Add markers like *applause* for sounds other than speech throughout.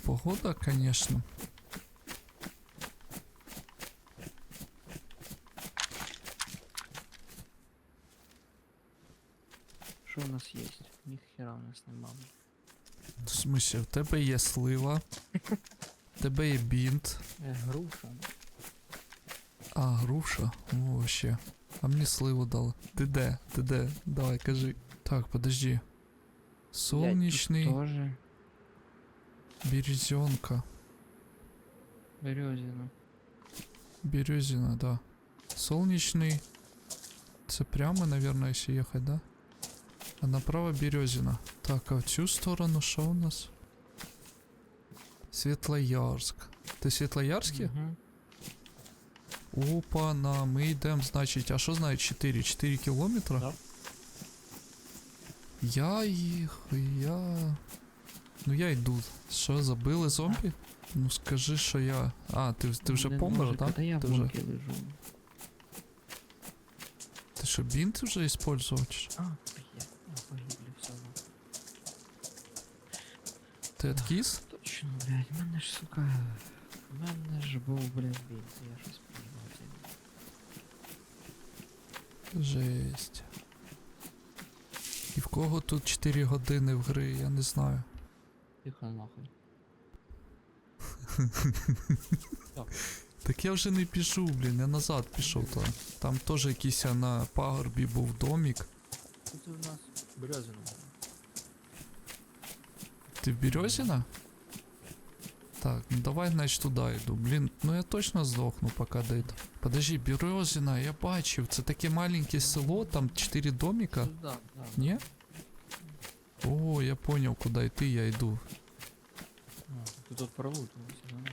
погода, конечно. Що у нас є? Ніхера у нас нема. В смысле, в тебе є слива, в тебе є бінт, Е, груша. а груша, о, вообще. А мені сливу дали. Ти де? Ти де? Давай, кажи. Так, подожди. Солнечний, Тоже. березенка. Березина. Березина, да. Солнечный. Це прямо, наверное, если ехать, да? А направо Березина. Так, а в цю сторону що у нас? Світлоярськ. Ти Світлоярський? Угу. Опа, на, ми йдемо, значить, а що значить 4? 4 кілометра? Да. Я їх, я. Ну я йду. Що, забили зомбі? Ну скажи, що я. А, ти, ти вже помер, так? Та я Ти в вже. лежу. Ти що, бінт вже использував? чи? А, я, я погиблю все. Ти откис? Точно, блядь, в мене ж, сука. В мене ж був, блядь, бінт, я щось поїбався. Жесть. І в кого тут 4 години в гри, я не знаю. Тихо нахуй. *laughs* Так я вже не пішу, блін, я назад пішов то. Там теж якийсь а, на пагорбі був домик. Тут у нас березина. Ти в Березіна? Так, ну давай, значить, туди йду. Блін, ну я точно здохну, поки дойду. Подожди, Березіна, я бачив, це таке маленьке село, там 4 домика. Сюда, да. Ні? О, я понял, куди йти, я йду. А, ти тут пролутувався, да?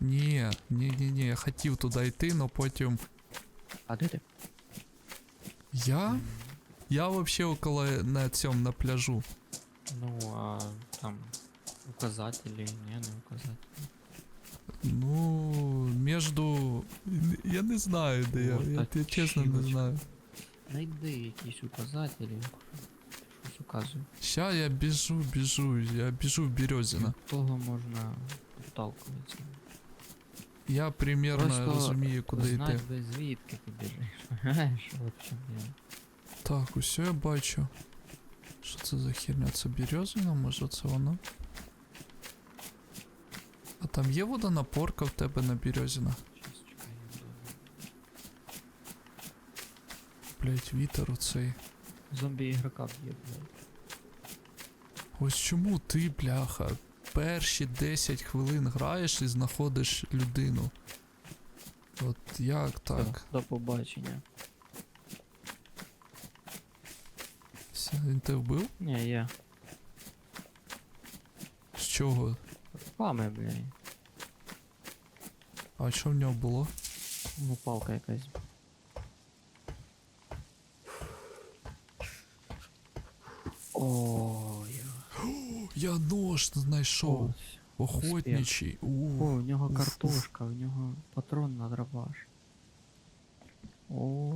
Ні, ні, ні, ні, я хотів туди йти, але потім. А де ти? Я? Я вообще около на цьому на пляжу. Ну, а там указатели, не, не указатели. Ну, между. Я не знаю, де я. Вот Я, так я чесно не чілочка. знаю. Найди якісь указателі. Щось указує. Ща я біжу, біжу, я біжу в Березіно. Від Кого можна отталкуватися? Я примерно Просто розумію, куди йти. Знать би звідки ти біжиш. Знаєш, *laughs* от в чому я. Так, усе я бачу. Що це за херня? Це Березіно, може це воно? А там є водонапорка в тебе на Березіно? Щас чекай, я буду. Блять, вітер оцей. Зомбі ігрока б'є, блядь. Ось чому ти, бляха, перші 10 хвилин граєш і знаходиш людину. От як так? До побачення. Все, він тебе вбив? Ні, я. З чого? Пами, блядь. А що в нього було? Ну, палка якась. Ой, Я нож знайшов. ось. Охотничий. О, У. у нього уф, картошка, у нього патрон на дробаш. О,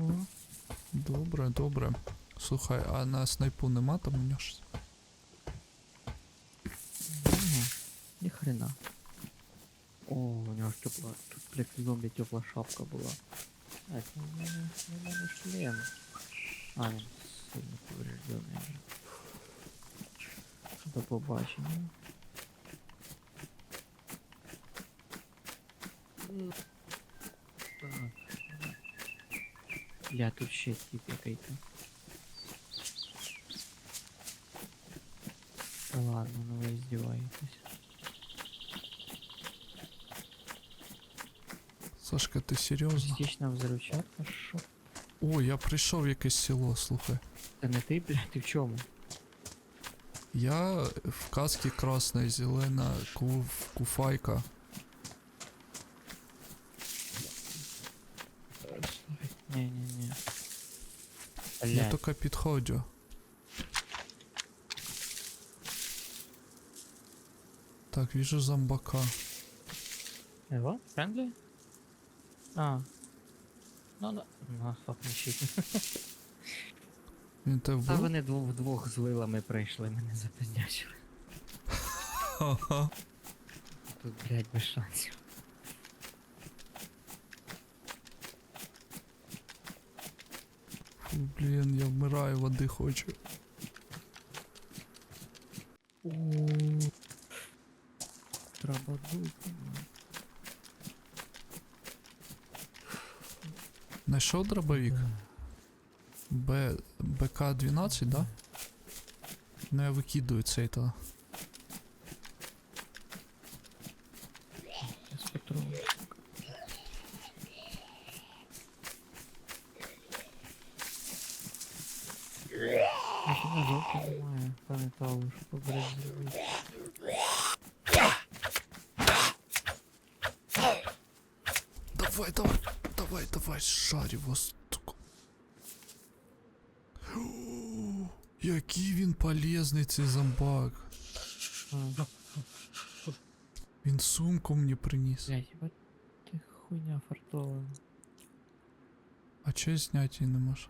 Добре, добре. Слухай, а на снайпу нема там у нього щось? ага. Ні хрена. О, у нього ж тепла. Тут, блядь, зомбі тепла шапка була. А, це у мене, у мене шлем. А, він сильно повреждений вже. До побачення. Так. Бля, тут ще тип який-то. Та ладно, ну ви здіваєтесь. Сашка, ти серйозно? Частична взрывчатка, шо? О, я прийшов в якесь село, слухай. Та не ти, блядь, ти в чому? Я в каске красная, зелена, куф, куфайка. Не-не-не. Я только підходжу. Так, вижу зомбака. Его? Френдли? А. Ну, да. Ну, фак не щит. *laughs* Та вбив? вони двох вдвох з вилами прийшли, мене запиздячили. Ха-ха. Тут, блядь, без шансів. Фу, блін, я вмираю, води хочу. Треба дути. Знайшов дробовик? Б... БК-12, да? Ну я викидаю цей то. Давай, давай, давай, давай, шарі вас. Який він полезний цей зомбак. А, Він сумку мені приніс. Блядь, ебать ти хуйня фартова. А чого зняти її не може?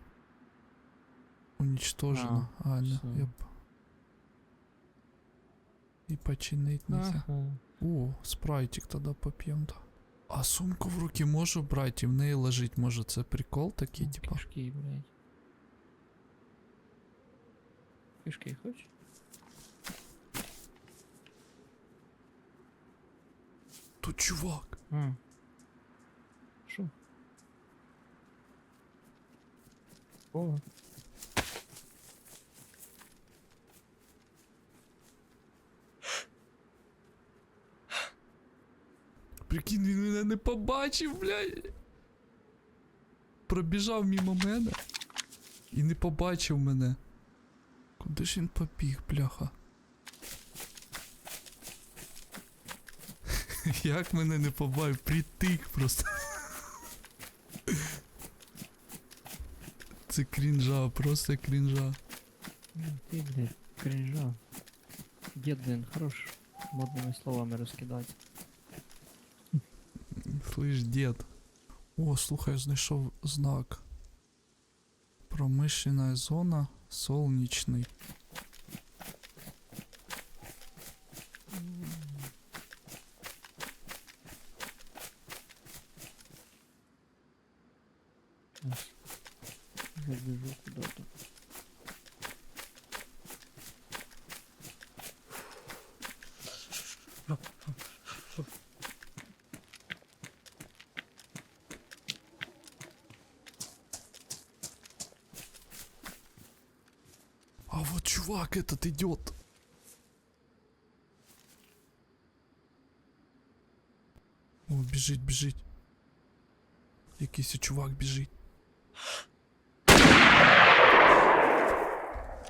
Уничтожено. А, не, всё. я б... І починить нельзя. Ага. О, спрайтик тоді поп'єм, да. А сумку в руки можу брати і в неї лежить, може це прикол такий, Ну, типа. Кишки, блядь. Кишки хочешь? Тут чувак. А. Шо? О, Прикинь, він мене не побачив, блядь. Пробіжав мимо мене і не побачив мене. Куди ж він побіг, бляха? *laughs* Як мене не побачив? Притик просто. Це крінжа, просто крінжа. ну ты, блядь, кринжа. Дед, блин, хорош модными словами раскидать. Слышь, дед. О, слухай, знайшов знак. Промышленная зона, солнечный. Я бежу куда-то. чувак этот идет. О, біжить, біжить. Якийсь чувак біжить.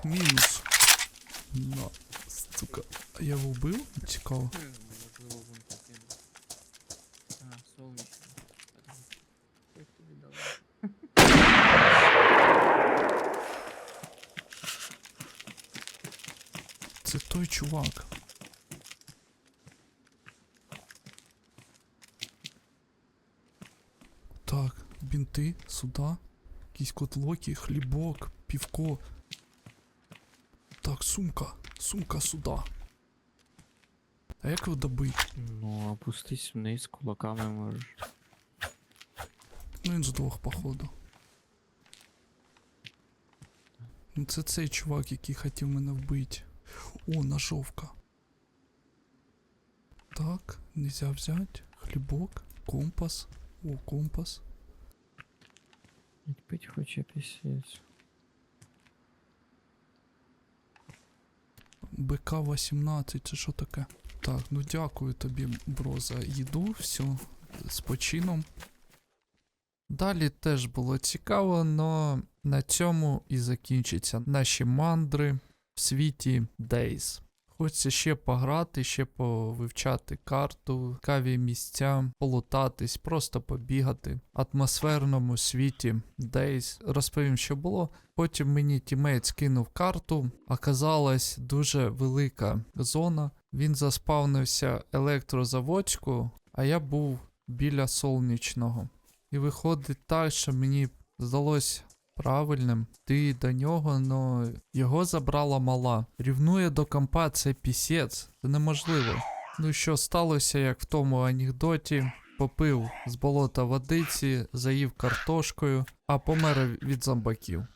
Мінус. На, сука. А я його вбив? Цікаво. Той чувак. Так, бінти, сюди. Якісь котлоки, хлібок, півко. Так, сумка. Сумка сюди. А як його добить? Ну, опустись вниз кулаками можешь. Ну він здох, походу. Ну це цей чувак, який хотів мене вбити. О, ножовка. Так, нельзя взяти. Хлібок, компас. О, компас. Пить хоче писец. БК-18, це що таке? Так, ну дякую тобі, бро, за їду, все, з почином. Далі теж було цікаво, але на цьому і закінчаться наші мандри в світі Days. Хочеться ще пограти, ще повивчати карту, цікаві місця, полутатись, просто побігати. В атмосферному світі Days. Розповім, що було. Потім мені тімейт скинув карту. Оказалась дуже велика зона. Він заспавнився електрозаводську, а я був біля сонячного. І виходить так, що мені здалось правильним Ти до нього, но його забрала мала. Рівнує до компа це пісець. Це неможливо. Ну що сталося, як в тому анекдоті. Попив з болота водиці, заїв картошкою, а помер від зомбаків.